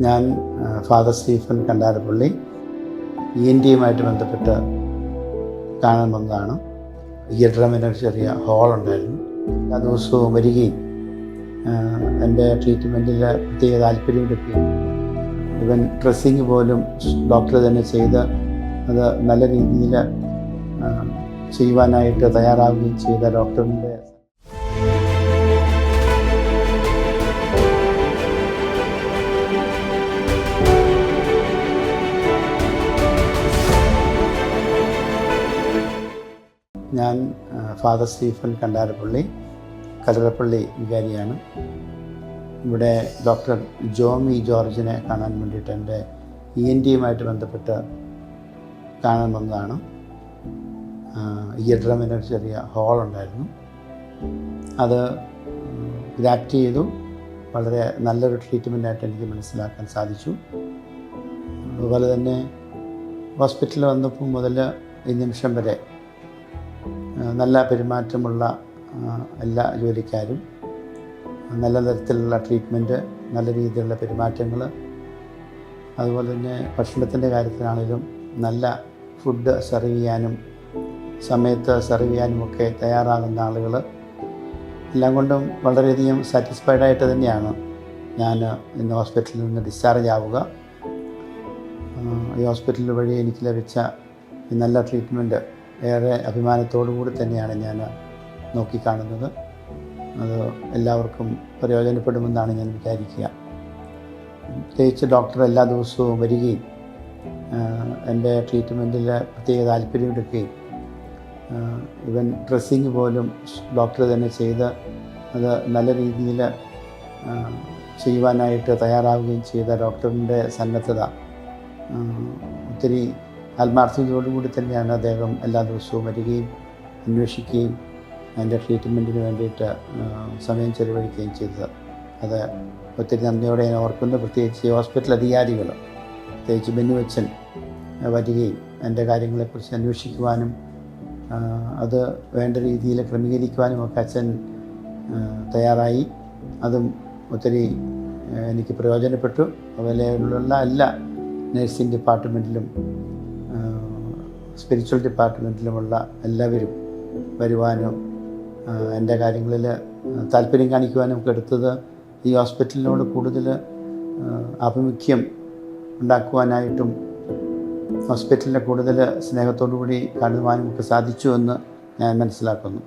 ഞാൻ father Stephen Kandarappally E N ടിയുമായിട്ട് ബന്ധപ്പെട്ട് കാണാൻ വന്നതാണ്. ഇയർഡ്രമിന് ഒരു ചെറിയ ഹോളുണ്ടായിരുന്നു എല്ലാ ദിവസവും വരികയും എന്റെ ട്രീറ്റ്മെന്റിൽ പ്രത്യേക താല്പര്യം എടുക്കുകയും ഇവൻ ഡ്രസ്സിങ് പോലും ഡോക്ടർ തന്നെ ചെയ്ത് അത് നല്ല രീതിയിൽ ചെയ്യുവാനായിട്ട് തയ്യാറാവുകയും ചെയ്ത ഡോക്ടറിന്റെ ഞാൻ ഫാദർ സ്റ്റീഫൻ കണ്ടാരപ്പള്ളി കലറപ്പള്ളി വികാരിയാണ്. ഇവിടെ ഡോക്ടർ ജോമി ജോർജിനെ കാണാൻ വേണ്ടിയിട്ട് എന്റെ ഇ എൻ ടിയുമായിട്ട് ബന്ധപ്പെട്ട് കാണാൻ വന്നതാണ്. ഇയർഡ്രമിന്റെ ഒരു ചെറിയ ഹോളുണ്ടായിരുന്നു അത് ഗ്രാഫ്റ്റ് ചെയ്തു. വളരെ നല്ലൊരു ട്രീറ്റ്മെന്റായിട്ട് എനിക്ക് മനസ്സിലാക്കാൻ സാധിച്ചു. അതുപോലെ തന്നെ ഹോസ്പിറ്റലിൽ വന്നപ്പോൾ മുതൽ ഈ നിമിഷം വരെ നല്ല പെരുമാറ്റമുള്ള എല്ലാ ജോലിക്കാരും നല്ല തരത്തിലുള്ള ട്രീറ്റ്മെന്റ് നല്ല രീതിയിലുള്ള പെരുമാറ്റങ്ങൾ അതുപോലെ തന്നെ ഭക്ഷണത്തിന്റെ കാര്യത്തിലാണെങ്കിലും നല്ല ഫുഡ് സെർവ് ചെയ്യാനും സമയത്ത് സെർവ് ചെയ്യാനുമൊക്കെ തയ്യാറാകുന്ന ആളുകൾ എല്ലാം കൊണ്ടും വളരെയധികം സാറ്റിസ്ഫൈഡ് ആയിട്ട് തന്നെയാണ് ഞാൻ ഇന്ന് ഹോസ്പിറ്റലിൽ നിന്ന് ഡിസ്ചാർജ് ആവുക. ഈ ഹോസ്പിറ്റൽ വഴി എനിക്ക് ലഭിച്ച നല്ല ട്രീറ്റ്മെന്റ് ഏറെ അഭിമാനത്തോടു കൂടി തന്നെയാണ് ഞാൻ നോക്കിക്കാണുന്നത്. അത് എല്ലാവർക്കും പ്രയോജനപ്പെടുമെന്നാണ് ഞാൻ വിചാരിക്കുക. പ്രത്യേകിച്ച് ഡോക്ടർ എല്ലാ ദിവസവും വരികയും എന്റെ ട്രീറ്റ്മെന്റിൽ പ്രത്യേക താല്പര്യം എടുക്കുകയും ഇവൻ ഡ്രസ്സിങ് പോലും ഡോക്ടർ തന്നെ ചെയ്ത് അത് നല്ല രീതിയിൽ ചെയ്യുവാനായിട്ട് തയ്യാറാവുകയും ചെയ്ത ഡോക്ടറിന്റെ സന്നദ്ധത ഒത്തിരി ആത്മാർത്ഥതയോടുകൂടി തന്നെയാണ് അദ്ദേഹം എല്ലാ ദിവസവും വരികയും അന്വേഷിക്കുകയും അതിന്റെ ട്രീറ്റ്മെന്റിന് വേണ്ടിയിട്ട് സമയം ചെലവഴിക്കുകയും ചെയ്തത്. അത് ഒത്തിരി നന്ദിയോടെ ഞാൻ ഓർക്കുന്നു. പ്രത്യേകിച്ച് ഹോസ്പിറ്റൽ അധികാരികൾ പ്രത്യേകിച്ച് ബെന്നുവച്ചൻ വരികയും എന്റെ കാര്യങ്ങളെക്കുറിച്ച് അന്വേഷിക്കുവാനും അത് വേണ്ട രീതിയിൽ ക്രമീകരിക്കുവാനും ഒക്കെ അച്ഛൻ തയ്യാറായി. അതും ഒത്തിരി എനിക്ക് പ്രയോജനപ്പെട്ടു. അതുപോലെയുള്ള എല്ലാ നഴ്സിംഗ് ഡിപ്പാർട്ട്മെന്റിലും സ്പിരിച്വൽ ഡിപ്പാർട്ട്മെന്റിലുമുള്ള എല്ലാവരും വരുവാനും എന്റെ കാര്യങ്ങളിൽ താല്പര്യം കാണിക്കുവാനും ഒക്കെ എടുത്തത് ഈ ഹോസ്പിറ്റലിനോട് കൂടുതൽ ആഭിമുഖ്യം ഉണ്ടാക്കുവാനായിട്ടും ഹോസ്പിറ്റലിനെ കൂടുതൽ സ്നേഹത്തോടു കൂടി കാണുവാനും ഒക്കെ സാധിച്ചു എന്ന് ഞാൻ മനസ്സിലാക്കുന്നു.